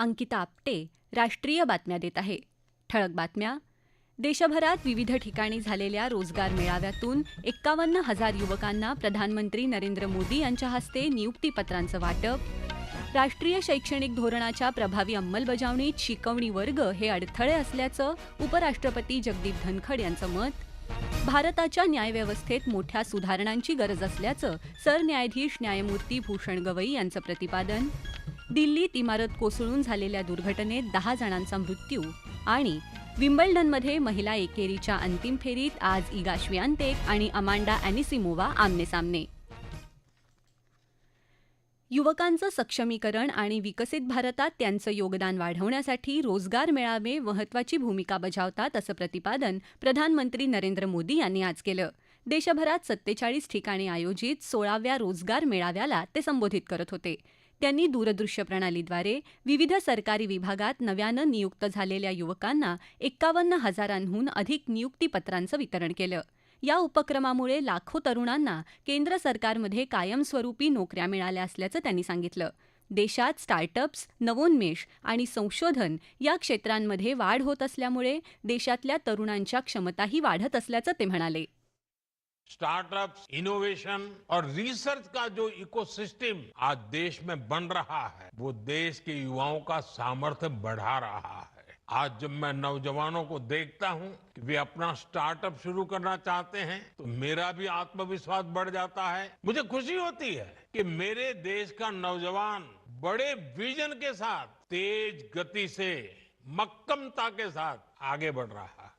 अंकिता आपटे राष्ट्रीय बातम्या देत आहे. ठळक बातम्या. देशभरात विविध ठिकाणी झालेल्या रोजगार मेळाव्यातून एक्कावन्न हजार युवकांना प्रधानमंत्री नरेंद्र मोदी यांच्या हस्ते नियुक्तीपत्रांचं वाटप. राष्ट्रीय शैक्षणिक धोरणाच्या प्रभावी अंमलबजावणीत शिकवणी वर्ग हे अडथळे असल्याचं उपराष्ट्रपती जगदीप धनखड यांचं मत. भारताच्या न्यायव्यवस्थेत मोठ्या सुधारणांची गरज असल्याचं सरन्यायाधीश न्यायमूर्ती भूषण गवई यांचं प्रतिपादन. दिल्लीत इमारत कोसळून झालेल्या दुर्घटनेत दहा जणांचा मृत्यू आणि विम्बल्डनमध्ये महिला एकेरीच्या अंतिम फेरीत आज इगा श्वियांतेक आणि अमांडा अॅनिसिमोवा आमनेसामने. युवकांचं सक्षमीकरण आणि विकसित भारतात त्यांचं योगदान वाढवण्यासाठी रोजगार मेळावे महत्वाची भूमिका बजावतात असं प्रतिपादन प्रधानमंत्री नरेंद्र मोदी यांनी आज केलं. देशभरात सत्तेचाळीस ठिकाणी आयोजित सोळाव्या रोजगार मेळाव्याला ते संबोधित करत होते. त्यांनी दूरदृश्य प्रणालीद्वारे विविध सरकारी विभागात नव्यानं नियुक्त झालेल्या युवकांना एक्कावन्न हजारांहून अधिक नियुक्तीपत्रांचं वितरण केलं. या उपक्रमामुळे लाखो तरुणांना केंद्र सरकारमध्ये कायमस्वरूपी नोकऱ्या मिळाल्या असल्याचं त्यांनी सांगितलं. देशात स्टार्टअप्स नवोन्मेष आणि संशोधन या क्षेत्रांमध्ये वाढ होत असल्यामुळे देशातल्या तरुणांच्या क्षमताही वाढत असल्याचं ते म्हणाले. स्टार्टअप्स, इनोवेशन और रिसर्च का जो इकोसिस्टम आज देश में बन रहा है, वो देश के युवाओं का सामर्थ्य बढ़ा रहा है। आज जब मैं नौजवानों को देखता हूँ कि वे अपना स्टार्टअप शुरू करना चाहते हैं तो मेरा भी आत्मविश्वास बढ़ जाता है। मुझे खुशी होती है कि मेरे देश का नौजवान बड़े विजन के साथ, तेज गति से, मक्कमता के साथ आगे बढ़ रहा है।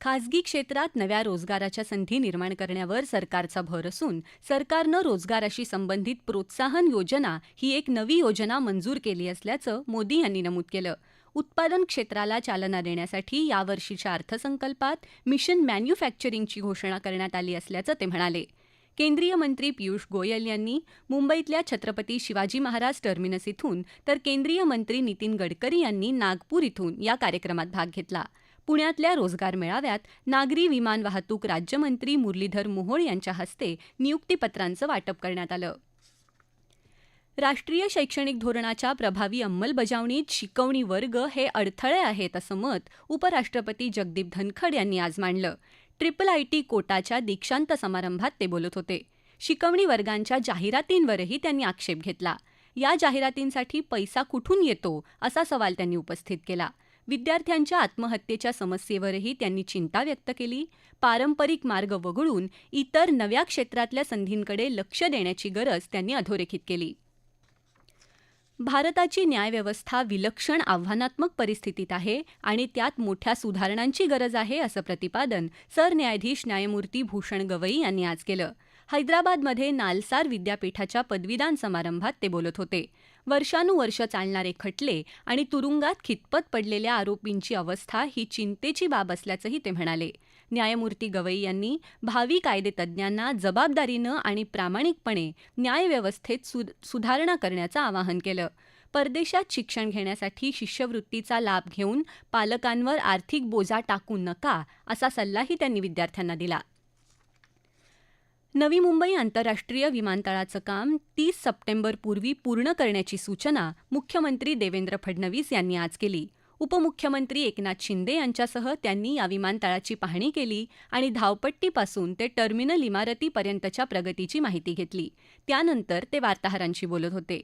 खासगी क्षेत्रात नव्या रोजगाराच्या संधी निर्माण करण्यावर सरकारचा भर असून सरकारनं रोजगाराशी संबंधित प्रोत्साहन योजना ही एक नवी योजना मंजूर केली असल्याचं मोदी यांनी नमूद केलं. उत्पादन क्षेत्राला चालना देण्यासाठी यावर्षीच्या अर्थसंकल्पात मिशन मॅन्युफॅक्चरिंगची घोषणा करण्यात आली असल्याचं ते म्हणाले. केंद्रीय मंत्री पियुष गोयल यांनी मुंबईतल्या छत्रपती शिवाजी महाराज टर्मिनस इथून तर केंद्रीय मंत्री नितीन गडकरी यांनी नागपूर इथून या कार्यक्रमात भाग घेतला. पुण्यातल्या रोजगार मेळाव्यात नागरी विमान वाहतूक राज्यमंत्री मुरलीधर मोहोळ यांच्या हस्ते नियुक्तीपत्रांचं वाटप करण्यात आलं. राष्ट्रीय शैक्षणिक धोरणाच्या प्रभावी अंमलबजावणीत शिकवणी वर्ग हे अडथळे आहेत असं मत उपराष्ट्रपती जगदीप धनखड यांनी आज मांडलं. ट्रिपल आय टी कोटाच्या दीक्षांत समारंभात ते बोलत होते. शिकवणी वर्गांच्या जाहिरातींवरही त्यांनी आक्षेप घेतला. या जाहिरातींसाठी पैसा कुठून येतो असा सवाल त्यांनी उपस्थित केला. विद्यार्थ्यांच्या आत्महत्येच्या समस्येवरही त्यांनी चिंता व्यक्त केली. पारंपरिक मार्ग वगळून इतर नव्या क्षेत्रातल्या संधींकडे लक्ष देण्याची गरज त्यांनी अधोरेखित केली. भारताची न्यायव्यवस्था विलक्षण आव्हानात्मक परिस्थितीत आहे आणि त्यात मोठ्या सुधारणांची गरज आहे असं प्रतिपादन सरन्यायाधीश न्यायमूर्ती भूषण गवई यांनी आज केलं. हैदराबादमध्ये नालसार विद्यापीठाच्या पदवीदान समारंभात ते बोलत होते. वर्षानुवर्ष चालणारे खटले आणि तुरुंगात खितपत पडलेल्या आरोपींची अवस्था ही चिंतेची बाब असल्याचंही ते म्हणाले. न्यायमूर्ती गवई यांनी भावी कायदेतज्ञांना जबाबदारीनं आणि प्रामाणिकपणे न्यायव्यवस्थेत सु सुधारणा करण्याचं आवाहन केलं. परदेशात शिक्षण घेण्यासाठी शिष्यवृत्तीचा लाभ घेऊन पालकांवर आर्थिक बोजा टाकू नका असा सल्लाही त्यांनी विद्यार्थ्यांना दिला. नवी मुंबई आंतरराष्ट्रीय विमानतळाचं काम तीस सप्टेंबरपूर्वी पूर्ण करण्याची सूचना मुख्यमंत्री देवेंद्र फडणवीस यांनी आज केली. उपमुख्यमंत्री एकनाथ शिंदे यांच्यासह त्यांनी या विमानतळाची पाहणी केली आणि धावपट्टीपासून ते टर्मिनल इमारतीपर्यंतच्या प्रगतीची माहिती घेतली. त्यानंतर ते वार्ताहरांशी बोलत होते.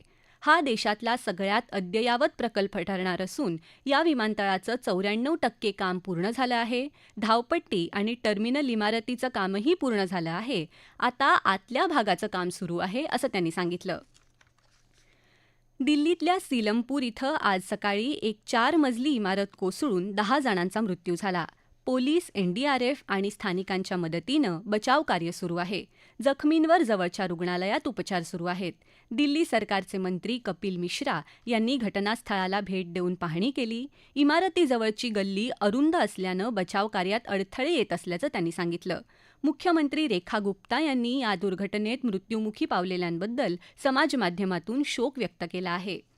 हा देशातला सगळ्यात अद्ययावत प्रकल्प ठरणार असून या विमानतळाचं चौऱ्याण्णव टक्के काम पूर्ण झालं आहे धावपट्टी आणि टर्मिनल इमारतीचं कामही पूर्ण झालं आहे. आता आतल्या भागाचं काम सुरू आहे असं त्यांनी सांगितलं. दिल्लीतल्या सीलमपूर इथं आज सकाळी एक चार मजली इमारत कोसळून दहा जणांचा मृत्यू झाला. पोलीस एनडीआरएफ आणि स्थानिकांच्या मदतीनं बचावकार्य सुरू आहे. जखमींवर जवळच्या रुग्णालयात उपचार सुरू आहेत. दिल्ली सरकारचे मंत्री कपिल मिश्रा यांनी घटनास्थळाला भेट देऊन पाहणी केली. इमारतीजवळची गल्ली अरुंद असल्यानं बचाव कार्यात अडथळे येत असल्याचं त्यांनी सांगितलं. मुख्यमंत्री रेखा गुप्ता यांनी या दुर्घटनेत मृत्युमुखी पावलेल्यांबद्दल समाजमाध्यमातून शोक व्यक्त केला आहे.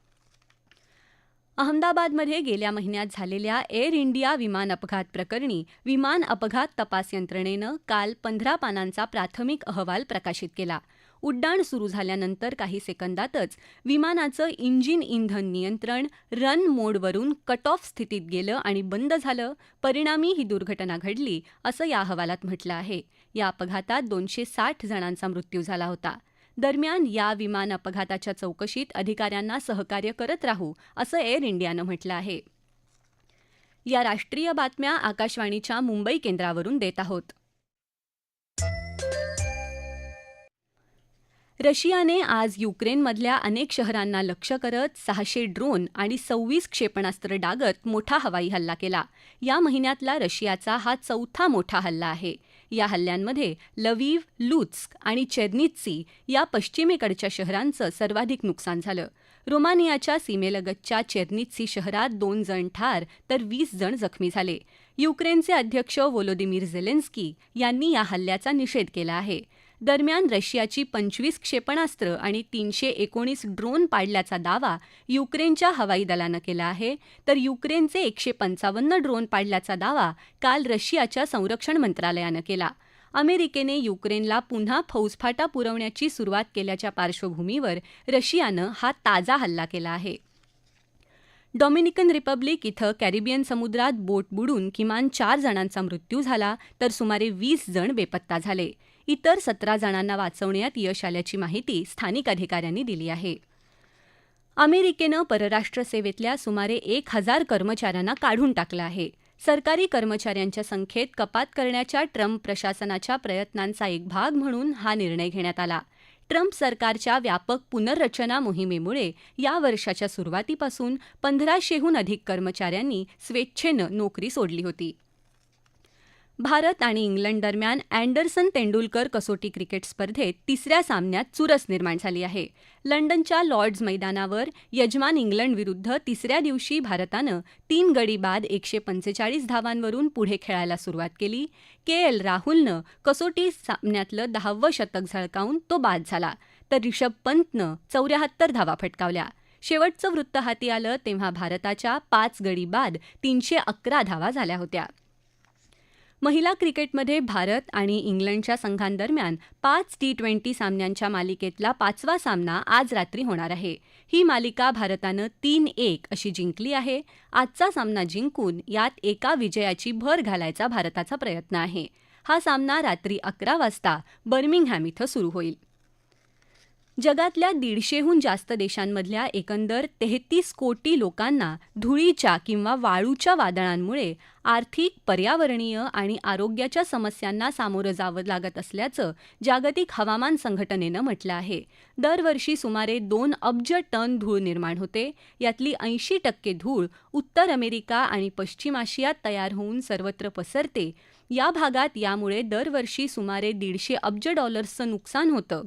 अहमदाबादमध्ये गेल्या महिन्यात झालेल्या एअर इंडिया विमान अपघात प्रकरणी विमान अपघात तपास यंत्रणेनं काल पंधरा पानांचा प्राथमिक अहवाल प्रकाशित केला. उड्डाण सुरू झाल्यानंतर काही सेकंदातच विमानाचं इंजिन इंधन नियंत्रण रन मोडवरून कट ऑफ स्थितीत गेलं आणि बंद झालं. परिणामी ही दुर्घटना घडली असं या अहवालात म्हटलं आहे. या अपघातात दोनशे साठ जणांचा मृत्यू झाला होता. दरम्यान या विमान अपघाताच्या चौकशीत अधिकाऱ्यांना सहकार्य करत राहू असं एअर इंडियानं म्हटलं आहे. या राष्ट्रीय बातम्या आकाशवाणीच्या मुंबई केंद्रावरून देत आहोत. रशियाने आज युक्रेनमधल्या अनेक शहरांना लक्ष्य करत सहाशे ड्रोन आणि सव्वीस क्षेपणास्त्र डागत मोठा हवाई हल्ला केला. या महिन्यातला रशियाचा हा चौथा मोठा हल्ला आहे. या हल्ल्यांमध्ये लवीव लुत्स्क आणि चेर्नित्सी या पश्चिमेकडच्या शहरांचं सर्वाधिक नुकसान झालं. रोमानियाच्या सीमेलगतच्या चेर्नित्सी शहरात दोन जण ठार तर वीस जण जखमी झाले. युक्रेनचे अध्यक्ष वोलोदिमीर झेलेन्स्की यांनी या हल्ल्याचा निषेध केला आहे. दरम्यान रशियाची पंचवीस क्षेपणास्त्र आणि तीनशे एकोणीस ड्रोन पाडल्याचा दावा युक्रेनच्या हवाई दलानं केला आहे. तर युक्रेनचे एकशे पंचावन्न ड्रोन पाडल्याचा दावा काल रशियाच्या संरक्षण मंत्रालयानं केला. अमेरिकेने युक्रेनला पुन्हा फौजफाटा पुरवण्याची सुरुवात केल्याच्या पार्श्वभूमीवर रशियानं हा ताजा हल्ला केला आहे. डॉमिनिकन रिपब्लिक इथं कॅरिबियन समुद्रात बोट बुडून किमान चार जणांचा मृत्यू झाला तर सुमारे वीस जण बेपत्ता झाले. इतर सतरा जणांना वाचवण्यात यश आल्याची माहिती स्थानिक अधिकाऱ्यांनी दिली आहे. अमेरिकेनं परराष्ट्र सेवेतल्या सुमारे एक हजार कर्मचाऱ्यांना काढून टाकलं आहे. सरकारी कर्मचाऱ्यांच्या संख्येत कपात करण्याच्या ट्रम्प प्रशासनाच्या प्रयत्नांचा एक भाग म्हणून हा निर्णय घेण्यात आला. ट्रम्प सरकारच्या व्यापक पुनर्रचना मोहिमेमुळे या वर्षाच्या सुरुवातीपासून पंधराशेहून अधिक कर्मचाऱ्यांनी स्वेच्छेनं नोकरी सोडली होती. भारत आणि इंग्लंड दरम्यान अँडरसन तेंडुलकर कसोटी क्रिकेट स्पर्धेत तिसऱ्या सामन्यात चुरस निर्माण झाली आहे. लंडनच्या लॉर्ड्स मैदानावर यजमान इंग्लंडविरुद्ध तिसऱ्या दिवशी भारतानं तीन गडी बाद एकशे पंचेचाळीस धावांवरून पुढे खेळायला सुरुवात केली. के. एल. राहुलनं कसोटी सामन्यातलं दहावं शतक झळकावून तो बाद झाला तर रिषभ पंतनं चौऱ्याहत्तर धावा फटकावल्या. शेवटचं वृत्त हाती आलं तेव्हा भारताच्या पाच गडी बाद तीनशे अकरा धावा झाल्या होत्या. महिला क्रिकेटमध्ये भारत आणि इंग्लंडच्या संघांदरम्यान पाच टी ट्वेंटी सामन्यांच्या मालिकेतला पाचवा सामना आज रात्री होणार आहे. ही मालिका भारतानं तीन एक अशी जिंकली आहे. आजचा सामना जिंकून यात एका विजयाची भर घालायचा भारताचा प्रयत्न आहे. हा सामना रात्री अकरा वाजता बर्मिंगहॅम इथं सुरू होईल. जगातल्या दीडशेहून जास्त देशांमधल्या एकंदर तेहतीस कोटी लोकांना धुळीच्या किंवा वाळूच्या वादळांमुळे आर्थिक पर्यावरणीय आणि आरोग्याच्या समस्यांना सामोरं जावं लागत असल्याचं जागतिक हवामान संघटनेनं म्हटलं आहे. दरवर्षी सुमारे दोन अब्ज टन धूळ निर्माण होते. यातली ऐंशी टक्के धूळ उत्तर अमेरिका आणि पश्चिम आशियात तयार होऊन सर्वत्र पसरते. या भागात यामुळे दरवर्षी सुमारे दीडशे अब्ज डॉलर्सचं नुकसान होतं.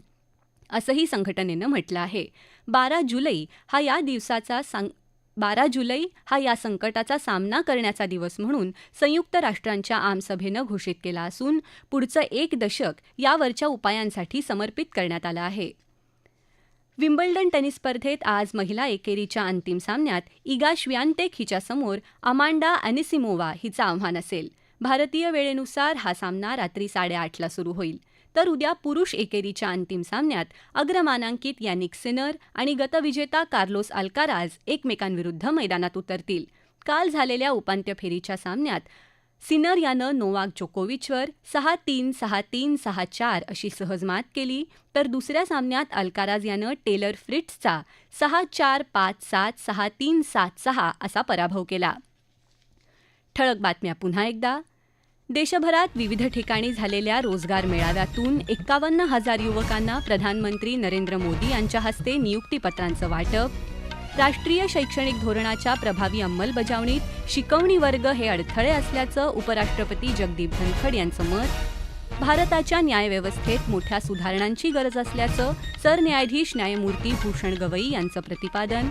असंही संघटनेनं म्हटलं आहे. बारा जुलै हा या दिवसाचा सांग बारा जुलै हा या संकटाचा सामना करण्याचा दिवस म्हणून संयुक्त राष्ट्रांच्या आमसभेनं घोषित केला असून पुढचं एक दशक यावरच्या उपायांसाठी समर्पित करण्यात आलं आहे. विम्बल्डन टेनिस स्पर्धेत आज महिला एकेरीच्या अंतिम सामन्यात इगा श्वियान्टेक हिच्यासमोर अमांडा अनिसिमोवा हिचं आव्हान असेल. भारतीय वेळेनुसार हा सामना रात्री साडेआठला सुरू होईल. तर उद्या पुरुष एकेरीच्या अंतिम सामन्यात अग्रमानांकित यॅनिक सिनर आणि गतविजेता कार्लोस अल्काराज एकमेकांविरुद्ध मैदानात उतरतील. काल झालेल्या उपांत्य फेरीच्या सामन्यात सिनर यानं नोवाक जोकोविचवर सहा तीन सहा तीन सहा चार अशी सहज मात केली. तर दुसऱ्या सामन्यात अल्काराज यानं टेलर फ्रिट्सचा सहा चार पाच सात सहा तीन सात सहा असा पराभव केला. ठळक बातम्या पुन्हा एकदा. देशभरात विविध ठिकाणी झालेल्या रोजगार मेळाव्यातून एक्कावन्न हजार युवकांना प्रधानमंत्री नरेंद्र मोदी यांच्या हस्ते नियुक्तीपत्रांचं वाटप. राष्ट्रीय शैक्षणिक धोरणाच्या प्रभावी अंमलबजावणीत शिकवणी वर्ग हे अडथळे असल्याचं उपराष्ट्रपती जगदीप धनखड यांचं मत. भारताच्या न्यायव्यवस्थेत मोठ्या सुधारणांची गरज असल्याचं सरन्यायाधीश न्यायमूर्ती भूषण गवई यांचं प्रतिपादन.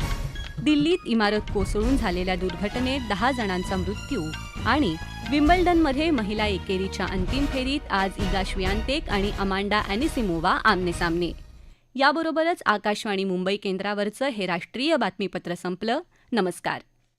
दिल्लीत इमारत कोसळून झालेल्या दुर्घटनेत दहा जणांचा मृत्यू आणि विम्बल्डनमध्ये महिला एकेरीच्या अंतिम फेरीत आज इगा श्वियांतेक आणि अमांडा अॅनिसिमोवा आमनेसामने याबरोबरच आकाशवाणी मुंबई केंद्रावरचं हे राष्ट्रीय बातमीपत्र संपलं. नमस्कार.